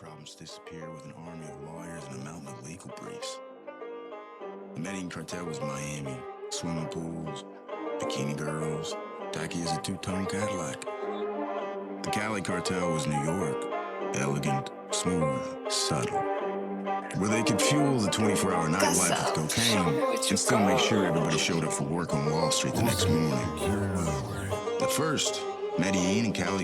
problems disappear with an army of lawyers and a mountain of legal briefs. The Medellin cartel was Miami, swimming pools, bikini girls, tacky as a two-tone Cadillac. The Cali cartel was New York, elegant, smooth, subtle. Where they could fuel the 24-hour nightlife with cocaine and still make sure everybody showed up for work on Wall Street the next morning. At first, Medellin and.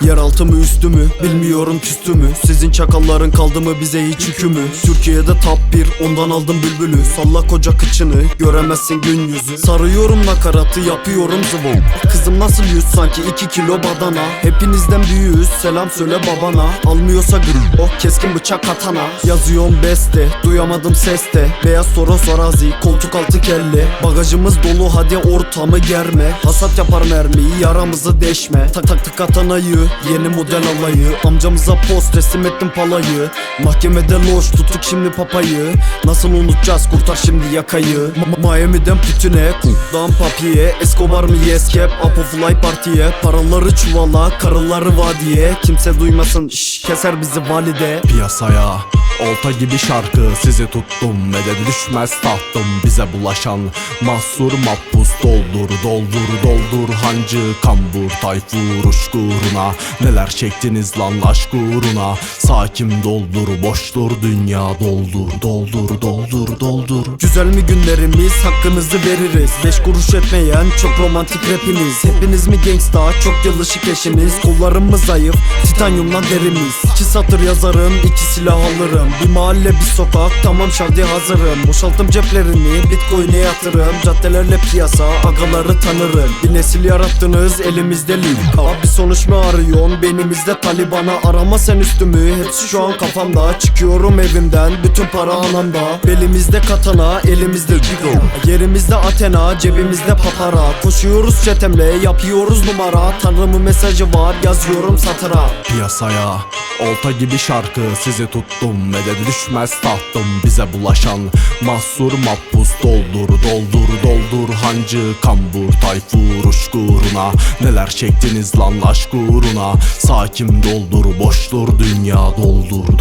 Yeraltı mı üstü mü? Bilmiyorum küstü mü? Sizin çakalların kaldı mı bize hiç yükümü Türkiye'de top bir ondan aldım bülbülü. Salla koca kıçını göremezsin gün yüzü. Sarıyorum nakaratı yapıyorum zıvım Kızım nasıl yüz? Sanki iki kilo badana. Hepinizden büyüğüz selam söyle babana. Almıyorsa gül oh keskin bıçak katana. Yazıyorum beste duyamadım seste. Beyaz Toros arazi koltuk altı kelle. Bagajımız dolu hadi ortamı germe. Hasat yapar mermiyi yaramızı deşme. Tak tak tak katanayı yeni model alayı. Amcamıza post resim ettim palayı. Mahkemede loş tuttuk şimdi papayı. Nasıl unutacağız? Kurtar şimdi yakayı. Miami'den Putin'e Cook'dan papiye. Escobar mı yes cap Up of fly partiye. Paraları çuvala karıları vadiye. Kimse duymasın şş, keser bizi valide. Piyasaya Olta gibi şarkı sizi tuttum Meded düşmez tahtım. Bize bulaşan Mahsur mahpus doldur doldur doldur Hancı kambur tayfur uçku Neler çektiniz lan aşk uğruna? Sakin doldur boştur dünya doldur doldur doldur doldur. Güzel mi günlerimiz? Hakkınızı veririz. Beş kuruş etmeyen çok romantik rapiniz Hepiniz mi gangsta? Çok yılışık eşiniz Kollarım mı zayıf titanyumdan derimiz. İki satır yazarım iki silah alırım Bir mahalle bir sokak tamam şardi hazırım. Boşalttım ceplerini bitcoin'e yatırım. Caddelerle piyasa agaları tanırım. Bir nesil yarattınız elimizde link. Bir sonuç mu arıyorsun beynimizde talibana Arama sen üstümü. Hepsi şu an kafamda Çıkıyorum evimden. Bütün para anamda. Belimizde katana elimizde cigo Yerimizde Athena cebimizde papara. Koşuyoruz çetemle yapıyoruz numara. Tanrımın mesajı var yazıyorum satıra. Piyasaya Olta gibi şarkı sizi tuttum Meded düşmez tahtım. Bize bulaşan Mahsur mahpus doldur doldur doldur Hancı kambur tayfur uçku uğruna Neler çektiniz lan aşk uğruna? Sakin doldur boştur dünya doldur